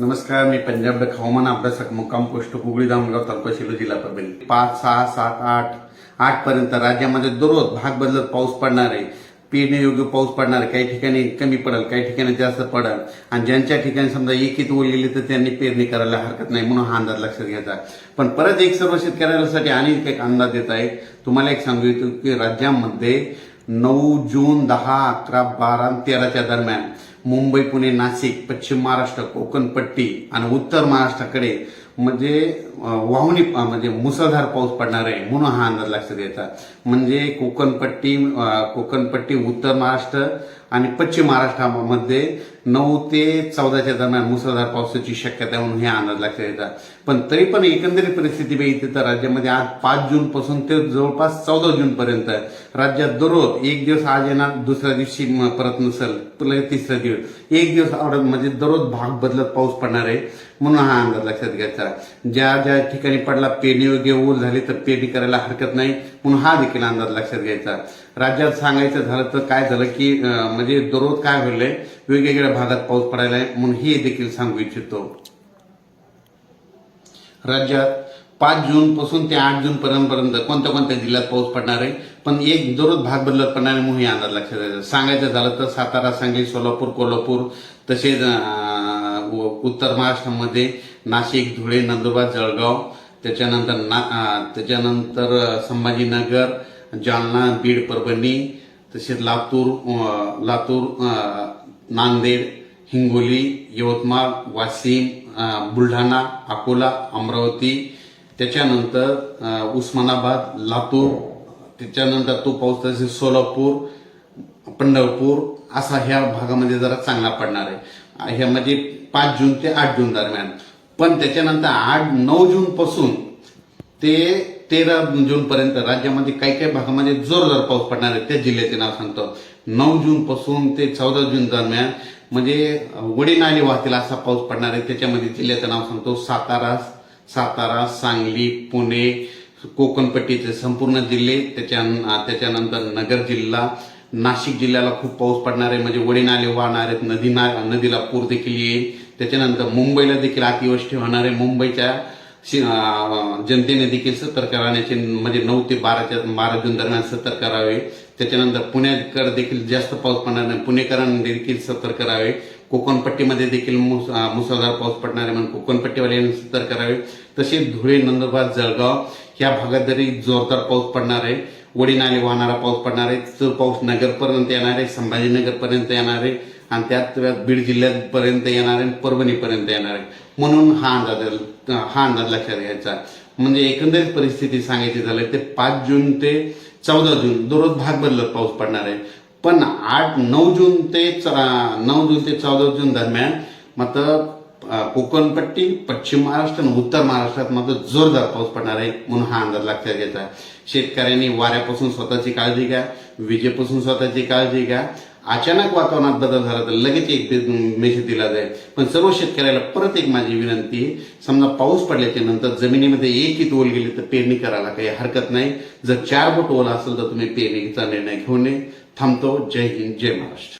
नमस्कार मी पंजाब डक हवामान अभ्यासक मुक्काम पोस्ट कुगळी दामगाव तालुका शिलो जिल्हा परभणी. पाच सहा सात आठ आठ पर्यंत राज्यामध्ये दररोज भाग बदलत पाऊस पडणार आहे. पेरण्यायोग्य पाऊस पडणार आहे. काही ठिकाणी कमी पडेल काही ठिकाणी जास्त पडेल. आणि ज्यांच्या ठिकाणी समजा एकीत ओढलेली तर त्यांनी पेरणी करायला हरकत नाही म्हणून हा अंदाज लक्षात घ्यायचा. पण परत एक सर्व शेतकऱ्यांसाठी आणि एक अंदाज देत आहे तुम्हाला एक सांगू इच्छितो की राज्यामध्ये नऊ जून दहा अकरा बारा तेराच्या दरम्यान मुंबई पुणे नाशिक पश्चिम महाराष्ट्र कोकणपट्टी आणि उत्तर महाराष्ट्राकडे म्हणजे वाहुनी म्हणजे मुसळधार पाऊस पडणार आहे म्हणून हा अंदाज लक्षात घ्यायचा म्हणजे कोकणपट्टी कोकणपट्टी उत्तर महाराष्ट्र आणि पश्चिम महाराष्ट्रामध्ये नऊ ते चौदाच्या दरम्यान मुसळधार पावसाची शक्यता आहे म्हणून हे अंदाज लक्षात घ्यायचा पण तरी पण एकंदरीत परिस्थिती बघितली तर राज्यामध्ये आज पाच जून पासून ते जवळपास चौदा जून पर्यंत राज्यात दररोज एक दिवस आज येणार दुसऱ्या दिवशी परत नसेल पुन्हा तिसऱ्या दिवस. एक दिवस आवडत म्हणजे दररोज भाग बदलत पाऊस पडणार आहे म्हणून हा अंदाज लक्षात घ्यायचा. ज्या ज्या ठिकाणी पडला पेरणी योग्य ओल झाली तर पेरणी करायला हरकत नाही म्हणून हा देखील अंदाज लक्षात घ्यायचा. राज्यात सांगायचं झालं तर काय झालं की म्हणजे दररोज काय होईल वेगवेगळ्या भागात पाऊस पडायला आहे म्हणून हे देखील सांगू इच्छितो. राज्यात पाच जून पासून ते आठ जून पर्यंत कोणत्या कोणत्या जिल्ह्यात पाऊस पडणार आहे? पण एक दररोज भाग बदलत पडणार आहे म्हणून हे अंदाज लक्षात द्यायचं सांगायचं झालं तर सातारा सांगली सोलापूर कोल्हापूर तसेच उत्तर महाराष्ट्रामध्ये नाशिक धुळे नंदुरबार जळगाव त्याच्यानंतर ना त्याच्यानंतर संभाजीनगर जालना बीड परभणी तसेच लातूर लातूर नांदेड हिंगोली यवतमाळ वाशिम बुलढाणा अकोला अमरावती. त्याच्यानंतर उस्मानाबाद लातूर. त्याच्यानंतर तो पाऊस तसेच सोलापूर पंढरपूर असा ह्या भागामध्ये जरा चांगला पडणार आहे. ह्या म्हणजे पाच जून ते आठ जून दरम्यान. पण त्याच्यानंतर आठ नऊ जून पासून ते तेरा जून पर्यंत राज्यामध्ये काही काही भागामध्ये जोरदार पाऊस पडणार आहे त्या जिल्ह्याचे नाव सांगतो. नऊ जून पासून ते चौदा जून दरम्यान म्हणजे वडी वाहतील असा पाऊस पडणार आहे त्याच्यामध्ये जिल्ह्याचं नाव सांगतो सातारा सातारा सांगली पुणे कोकणपट्टीचे संपूर्ण जिल्हे त्याच्या त्याच्यानंतर नगर जिल्हा नाशिक जिल्ह्याला खूप पाऊस पडणार आहे म्हणजे वडी नाले वाहणार आहेत नदी ना नदीला पूर देखील येईल त्याच्यानंतर मुंबईला देखील अतिवृष्टी होणार आहे मुंबईच्या जनतेने देखील सतर्क राहण्याचे म्हणजे नऊ ते बाराच्या बारा जून दरम्यान सतर्क करावे त्याच्यानंतर पुण्याकडे देखील जास्त पाऊस पडणार नाही. पुणेकरांनी देखील सतर्क करावे कोकणपट्टीमध्ये देखील मुस- मुसळधार पाऊस पडणार आहे म्हणून कोकणपट्टीवाल्यांनी सतर्क करावे तसेच धुळे नंदुरबार जळगाव या भागात जरी जोरदार पाऊस पडणार आहे वडीनाले वाहणारा पाऊस पडणार आहे तो पाऊस नगरपर्यंत येणार आहे संभाजीनगरपर्यंत येणार आहे आणि त्यात बीड जिल्ह्यापर्यंत येणार आहे परभणीपर्यंत येणार आहे. म्हणून हा अंदाज हा अंदाज लक्षात घ्यायचा. म्हणजे एकंदरीत परिस्थिती सांगायची झालं ते पाच जून ते चौदा जून दररोज भाग बदलत पाऊस पडणार आहे. पण आठ नऊ जून ते च- नऊ जून ते चौदा जून दरम्यान मात्र कोकणपट्टी पश्चिम महाराष्ट्र आणि उत्तर महाराष्ट्रात मात्र जोरदार पाऊस पडणार आहे म्हणून हा अंदाज लक्षात घ्यायचा शेतकऱ्यांनी वाऱ्यापासून स्वतःची काळजी घ्या विजेपासून स्वतःची काळजी घ्या. अचानक वातावरणात बदल झाला तर लगेच एक मेसेज दिला जाईल. पण सर्व शेतकऱ्याला परत एक माझी विनंती आहे. समजा पाऊस पडल्याच्या नंतर जमिनीमध्ये एक ओल गेली तर पेरणी करायला काही हरकत नाही. जर चार बोट ओला असेल तर तुम्ही पेरणीचा निर्णय घेऊन नये थांबतो. जय हिंद जय महाराष्ट्र.